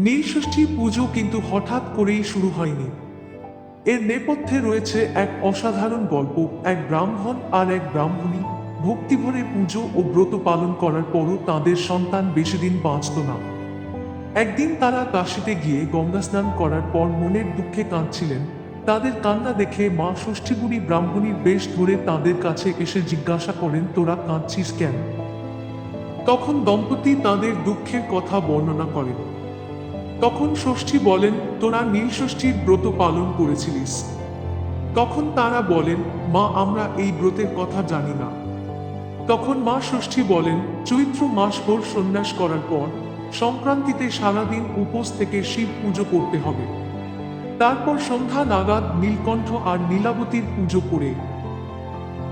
নীলষষ্ঠী পুজো কিন্তু হঠাৎ করেই শুরু হয়নি। এর নেপথ্যে রয়েছে এক অসাধারণ গল্প, এক ব্রাহ্মণ আর এক ব্রাহ্মণী। ভক্তিভরে পুজো ও ব্রত পালন করার পরও তাদের সন্তান বেশি দিন বাঁচত না। একদিন তারা কাশিতে গিয়ে গঙ্গা স্নান করার পর মনের দুঃখে কাঁদছিলেন। তাদের কান্না দেখে মা ষষ্ঠীগুড়ি ব্রাহ্মণীর বেশ ধরে তাদের কাছে এসে জিজ্ঞাসা করেন, তোরা কাঁদছিস কেন? তখন দম্পতি তাদের দুঃখের কথা বর্ণনা করেন। তখন ষষ্ঠী বলেন, তোরা নীল ষষ্ঠীর ব্রত পালন করেছিলিস। তখন তারা বলেন, মা, আমরা এই ব্রতের কথা জানি না। তখন মা ষষ্ঠী বলেন, চৈত্র মাস ভোর সন্ন্যাস করার পর সংক্রান্তিতে সারাদিন উপোস থেকে শিব পুজো করতে হবে। তারপর সন্ধ্যা নাগাদ নীলকণ্ঠ আর নীলাবতীর পুজো করে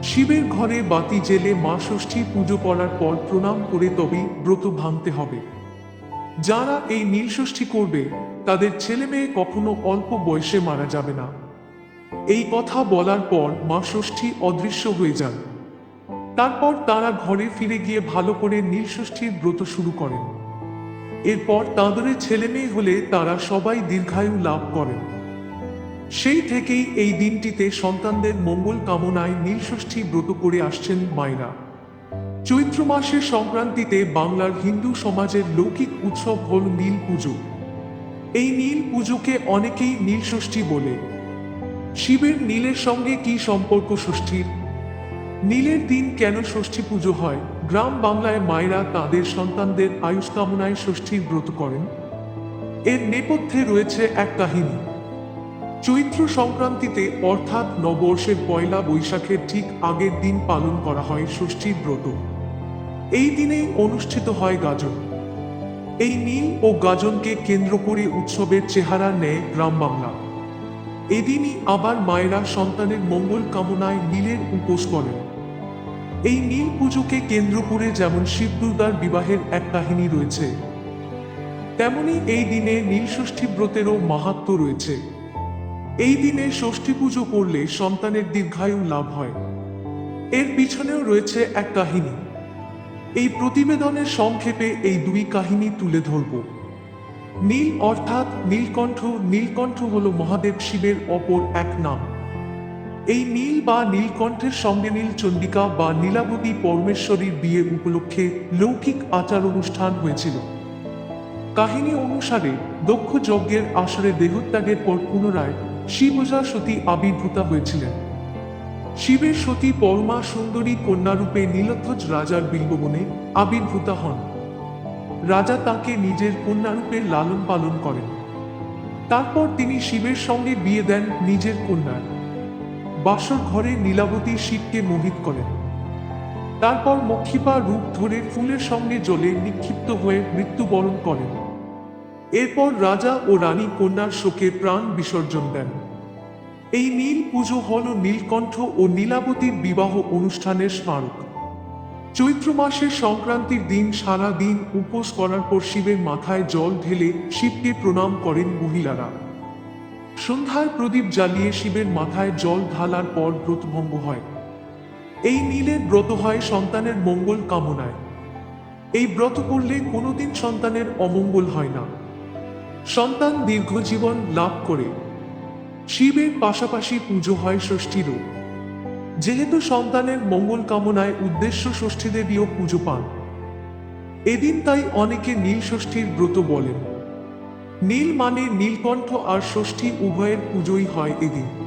শিবের ঘরে বাতি জেলে মা ষষ্ঠী পুজো করার পর প্রণাম করে তবেই ব্রত ভাঙতে হবে। যারা এই নীলষষ্ঠী করবে, তাদের ছেলে মেয়ে কখনো অল্প বয়সে মারা যাবে না। এই কথা বলার পর মা ষষ্ঠী অদৃশ্য হয়ে যান। তারপর তারা ঘরে ফিরে গিয়ে ভালো করে নীলষষ্ঠীর ব্রত শুরু করেন। এরপর তাদের ছেলে মেয়ে হলে তারা সবাই দীর্ঘায়ু লাভ করেন। সেই থেকেই এই দিনটিতে সন্তানদের মঙ্গল কামনায় নীলষষ্ঠী ব্রত করে আসছেন মায়েরা। চৈত্র মাসের সংক্রান্তিতে বাংলার হিন্দু সমাজের লৌকিক উৎসব হল নীল পুজো। এই নীল পুজোকে অনেকেই নীল ষষ্ঠী বলে। শিবের নীলের সঙ্গে কি সম্পর্ক ষষ্ঠীর? নীলের দিন কেন ষষ্ঠী পুজো হয়? গ্রাম বাংলায় মায়েরা তাদের সন্তানদের আয়ুষ কামনায় ষষ্ঠীর ব্রত করেন। এর নেপথ্যে রয়েছে এক কাহিনী। চৈত্র সংক্রান্তিতে অর্থাৎ নববর্ষের পয়লা বৈশাখের ঠিক আগের দিন পালন করা হয় ষষ্ঠীর ব্রত। এই দিনেই অনুষ্ঠিত হয় গাজন। এই নীল ও গাজনকে কেন্দ্র করে উৎসবের চেহারা নেয় গ্রাম বাংলা। এদিনই আবার মায়েরা সন্তানের মঙ্গল কামনায় নীলের উপোস করেন। এই নীল পুজোকে কেন্দ্র করে যেমন শিব দুর্গার বিবাহের এক কাহিনী রয়েছে, তেমনি এই দিনে নীল ষষ্ঠী ব্রতেরও মাহাত্ম রয়েছে। এই দিনে ষষ্ঠী পুজো করলে সন্তানের দীর্ঘায়ু লাভ হয়। এর পিছনেও রয়েছে এক কাহিনী। এই প্রতিবেদনের সংক্ষেপে এই দুই কাহিনী তুলে ধরব। নীল অর্থাৎ নীলকণ্ঠ নীলকণ্ঠ হল মহাদেব শিবের অপর এক নাম। এই নীল বা নীলকণ্ঠের সঙ্গে নীল চণ্ডিকা বা নীলাবতী পরমেশ্বরীর বিয়ে উপলক্ষে লৌকিক আচার অনুষ্ঠান হয়েছিল। কাহিনী অনুসারে দক্ষ যজ্ঞের আসরে দেহত্যাগের পর পুনরায় শিবজা সতী আবির্ভূতা হয়েছিলেন। শিবের সতী পরমা সুন্দরী কন্যারূপে নীলধ্বজ রাজার বিল্ববনে আবির্ভূতা হন। রাজা তাকে নিজের কন্যারূপে লালন পালন করেন। তারপর তিনি শিবের সঙ্গে বিয়ে দেন নিজের কন্যার। বাসর ঘরে নীলাবতী শিবকে মোহিত করেন। তারপর মক্ষিপা রূপ ধরে ফুলের সঙ্গে জলে নিক্ষিপ্ত হয়ে মৃত্যুবরণ করেন। এরপর রাজা ও রানী কন্যার শোকে প্রাণ বিসর্জন দেন। এই নীল পুজো হল নীলকণ্ঠ ও নীলাবতীর বিবাহ অনুষ্ঠানের স্মারক। চৈত্র মাসের সংক্রান্তির দিন সারা দিন উপোস করার পর শিবের মাথায় জল ঢেলে শিবকে প্রণাম করেন মহিলারা। সন্ধ্যায় প্রদীপ জ্বালিয়ে শিবের মাথায় জল ঢালার পর ব্রতভঙ্গ হয়। এই নীলের ব্রত হয় সন্তানের মঙ্গল কামনায়। এই ব্রত করলে কোনোদিন সন্তানের অমঙ্গল হয় না। সন্তান দীর্ঘজীবন লাভ করে। শিবের পাশাপাশি পুজো হয় ষষ্ঠীরও যেহেতু সন্তানের মঙ্গল কামনায় উদ্দেশ্য ষষ্ঠী দেবীও পুজো পান। এদিন তাই অনেকে নীল ষষ্ঠীর ব্রত বলেন। নীল মানে নীলকণ্ঠ আর ষষ্ঠী উভয়ের পুজোই হয় এদিন।